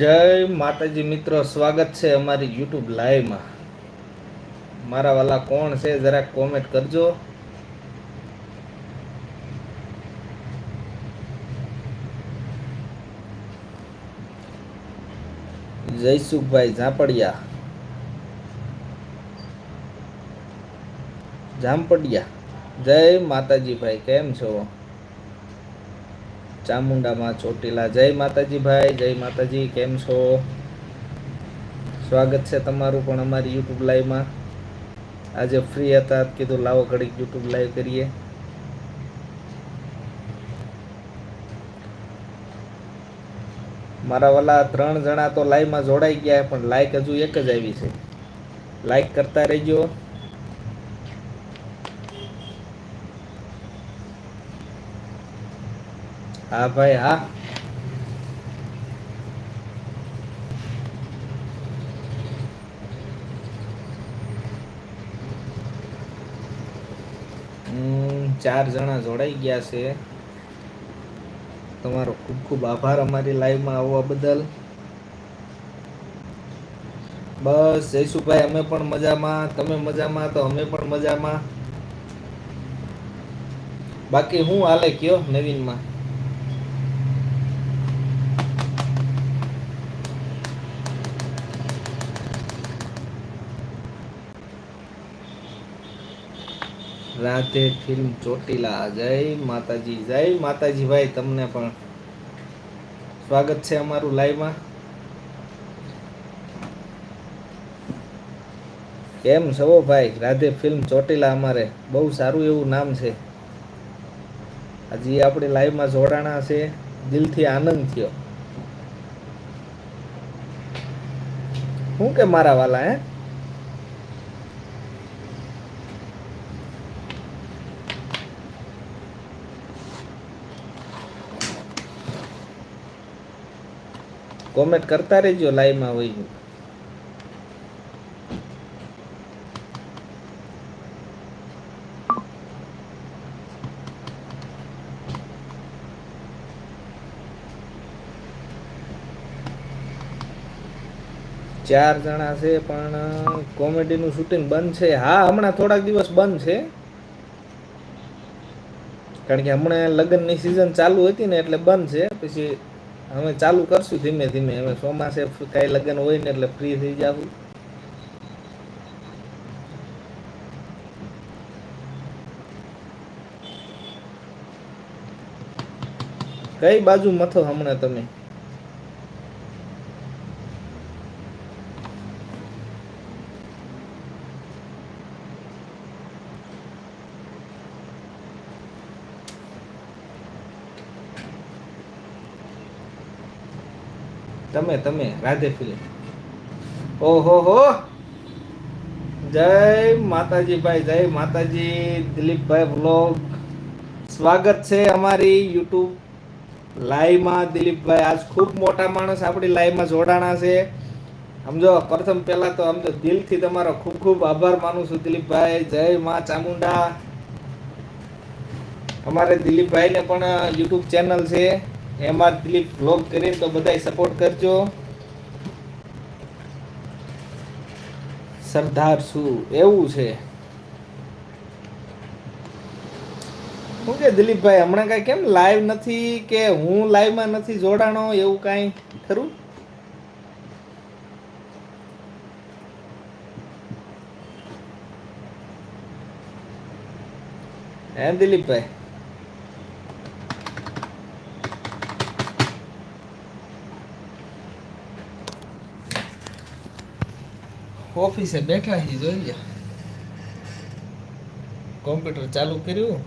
જય માતાજી મિત્રો, સ્વાગત છે અમારી યુટ્યુબ લાઈવમાં મારા વાલા કોણ છે, જરાક કોમેન્ટ કરજો. જયસુખભાઈ ઝાપડિયા. જામપડિયા જય માતાજી ભાઈ કેમ છો? ચામુંડામાં ચોટીલા. જય માતાજી ભાઈ, જય માતાજી, કેમ છો? સ્વાગત છે તમારું પણ અમારી યુટ્યુબ લાઈવમાં આજે ફ્રી હતા કીધું લાવો ઘડીક યુટ્યુબ લાઈવ કરીએ. મારા વાલા ત્રણ જણા તો લાઈવમાં જોડાઈ ગયા, પણ લાઈક હજુ એક જ આવી છે. લાઈક કરતા રહેજો. હા ભાઈ, હા. ચાર જણા જોડાઈ ગયા છે. તમારો ખૂબ ખૂબ આભાર અમારી લાઈવમાં આવવા બદલ. બસ, જયસુભાઈ, અમે પણ મજામાં. તમે મજામાં? તો અમે પણ મજામાં. બાકી હું હાલે કયો નવીનમાં? રાધે ફિલ્મ ચોટીલા જય માતાજી જય માતાજી ભાઈ, તમને પણ સ્વાગત છે અમારું લાઈવમાં કેમ છો ભાઈ? રાધે ફિલ્મ ચોટીલા અમારે. બહુ સારું એવું નામ છે. હજી આપણે લાઈવમાં જોડાણા છે. દિલથી આનંદ થયો. શું કે મારા વાલા, હે? કોમેન્ટ કરતા રહેજો લાઈવમાં હોય ચાર જણા છે, પણ કોમેડીનું શૂટિંગ બંધ છે. હા, હમણાં થોડાક દિવસ બંધ છે. કારણ કે હમણાં લગ્નની સિઝન ચાલુ હતી ને, એટલે બંધ છે. પછી અમે ચાલુ કરશું ધીમે ધીમે. હવે ચોમાસે કાંઈ લગ્ન હોય ને એટલે ફ્રી થઈ જાવું કઈ બાજુ મથો હમણાં તમે? તમે તમે, રાધે ફિલ્મ. ઓહો, હો. જય માતાજી ભાઈ, જય માતાજી, દિલીપભાઈ વ્લોગ. સ્વાગત છે અમારી યુટ્યુબ લાઈવમાં. દિલીપભાઈ, આજ ખૂબ મોટા માણસ આપણી લાઈવમાં જોડાણા છે. સમજો પ્રથમ પહેલાં તો સમજો દિલથી તમારો ખૂબ ખૂબ આભાર માનું છું, દિલીપભાઈ. જય માં ચામુંડા. અમારે દિલીપભાઈને પણ યુટ્યુબ ચેનલ છે. એમાં દિલીપ વ્લોગ કરીને તો બધાય સપોર્ટ કરજો. સરદાર શું? એવું છે. શું કે દિલીપભાઈ, હમણાં કઈ કેમ લાઈવ નથી કે હું લાઈવમાં નથી જોડાણો? એવું કાંઈ ખરું? હે દિલીપભાઈ? ઓફિસે બેઠા છીએ જોઈ લે. કોમ્પ્યુટર ચાલુ કર્યું.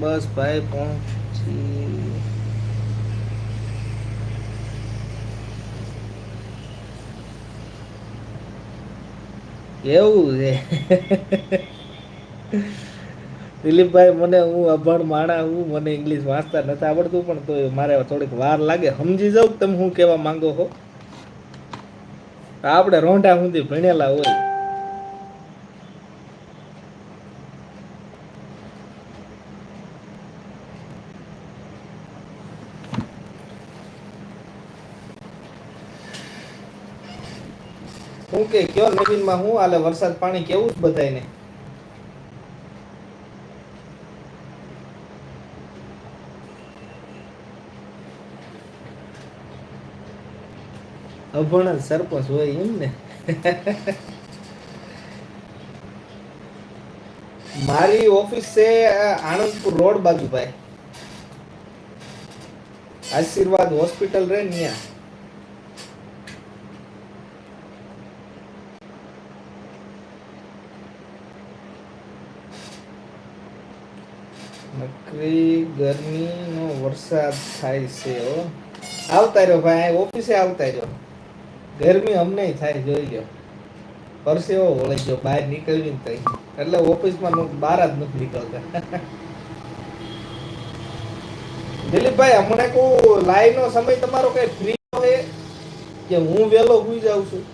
બસ ભાઈ પહોંચી. એવું છે. દિલીપભાઈ, મને હું અભણ માણા, હું મને ઇંગ્લિશ વાંચતા નથી આવડતું, પણ તો મારે થોડીક વાર લાગે. સમજી જાઉં તમે હું કહેવા માંગો હો આપણે રોંઢા સુધી ભણેલા હોય. હું કે કયો નવીનમાં હું? આલે વરસાદ પાણી કેવું જ બધાય બધાને અભણ સરપંચ હોય એમ ને. મારી ઓફિસ છે આણંદપુર રોડ બાજુ ભાઈ. આશીર્વાદ હોસ્પિટલ રે ન્યા. નકરી ગરમીનો વરસાદ થાય છે આવતા રહ્યો ભાઈ, ઓફિસે આવતા રહ્યો ગરમી અમને થાય, જોઈ લો પરસેવો વળી ગયો, બહાર નીકળવી થઈ એટલે ઓફિસમાં બહાર જ નથી નીકળતા. દિલીપભાઈ, હમણાં કો લાઈવ નો સમય તમારો કઈ ફ્રી હોય? કે હું વેલો સુઈ જાઉં છું?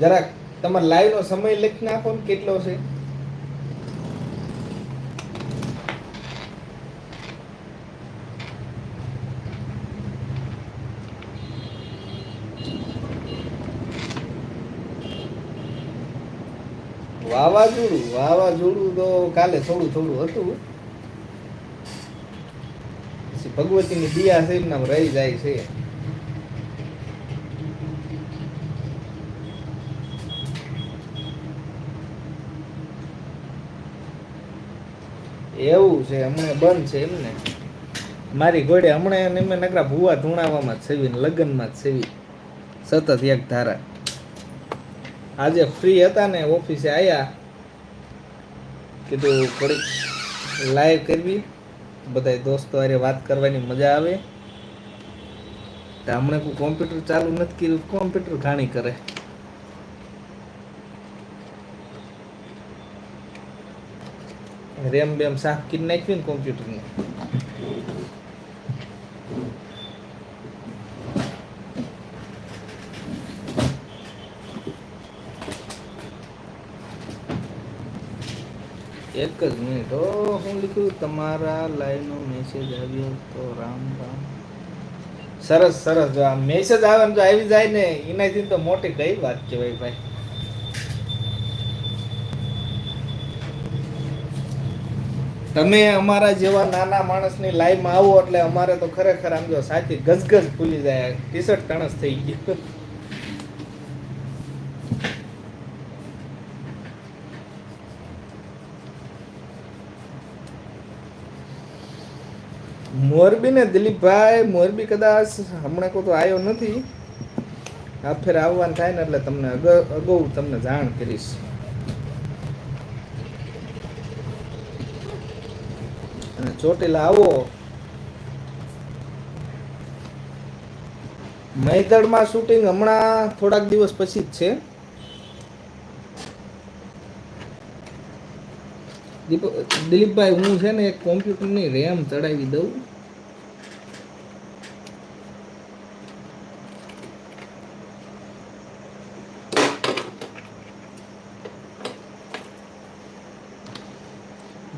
જરાક તમારે લાઈવ નો સમય લખી નાખો ને કેટલો છે? વાવાઝોડું વાવાઝોડું તો કાલે થોડું થોડું હતું. પછી ભગવતીની દિયા છે એમનામ રહી જાય છે. એવું છે, હમણાં બંધ છે એમને મારી ઘોડે હમણાં એને નકરા ભૂવા ધૂણાવામાં જ સેવી લગ્નમાં જ સેવી. સતત એક ધારા. આજે ફ્રી હતા ને ઓફિસે આવ્યા કીધું થોડીક લાઈવ કરવી. બધા દોસ્તો અરે વાત કરવાની મજા આવે. હમણાં કોઈ કોમ્પ્યુટર ચાલુ નથી કર્યું. કોમ્પ્યુટર ઘાણી કરે. રેમ બેમ સાફ કરી નાખ્યું ને કોમ્પ્યુટરને એક જ મિનિટ. ઓ હું લખ્યું, તમારા લાઈવનો મેસેજ આવ્યો તો રામ રામ. સરસ સરસ. જો આ મેસેજ આવે જો આવી જાય ને, એનાથી તો મોટી કઈ વાત કહેવાય ભાઈ. તમે અમારા જેવા નાના માણસની લાઈવમાં આવો એટલે અમારે તો ખરેખર આમ જો સાચી ગજગજ ફૂલી જાય. ટી શર્ટ તણસ થઈ ગયું. મોરબી ને દિલીપભાઈ, મોરબી કદાચ હમણાં કોઈ તો આવ્યો નથી. આ ફેર આવવાનું થાય ને એટલે તમને અગાઉ તમને જાણ કરીશ. અને ચોટીલા આવો. મહીદળમાં શૂટિંગ હમણાં થોડાક દિવસ પછી જ છે. દીપ- દિલીપભાઈ, હું છે ને એક કોમ્પ્યુટરની રેમ ચડાવી દઉં.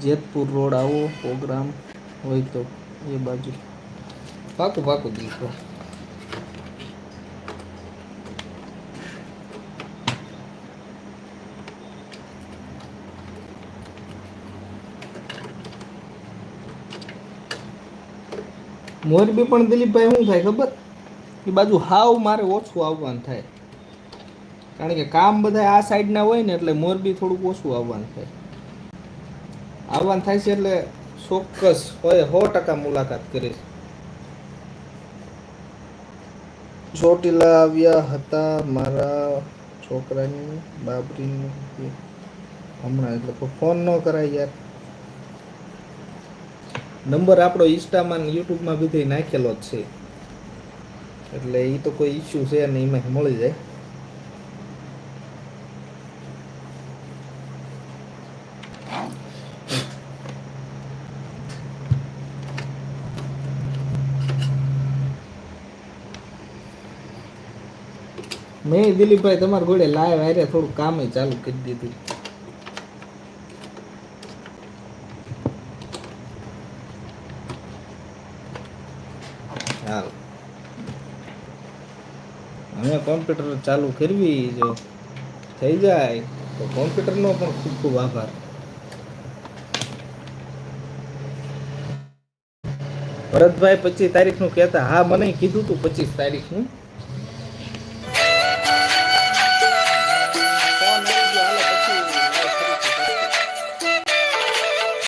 જેતપુર રોડ આવો, પ્રોગ્રામ હોય તો એ બાજુ. પાકું પાકું, દિલીપભાઈ. મોરબી પણ દિલીપભાઈ શું થાય ખબર? એ બાજુ હાવ મારે ઓછું આવવાનું થાય. કારણ કે કામ બધા આ સાઈડના હોય ને એટલે મોરબી થોડુંક ઓછું આવવાનું થાય. આવવાનું થાય છે એટલે ચોક્કસ હોય સો ટકા મુલાકાત કરીશ. ચોટીલા આવ્યા હતા મારા છોકરાની બાબરીની. હમણાં એટલે ફોન ન કરાય યાર. નંબર આપણો ઇન્સ્ટામાં યુટ્યુબમાં બધે નાખેલો જ છે. એટલે એ તો કોઈ ઇસ્યુ છે નહીં એમાં મળી જાય. મેં દિલીપભાઈ તમારા ઘોડે લાઈવ આરે થોડું કામ ચાલુ કરી દીધું હાલ અમે કોમ્પ્યુટર ચાલુ કરવી જો થઈ જાય, તો કોમ્પ્યુટરનો પણ ખૂબ ખૂબ આભાર. ભરતભાઈ પચીસ તારીખનું કહેતા, હા, મને કીધું તું પચીસ તારીખનું.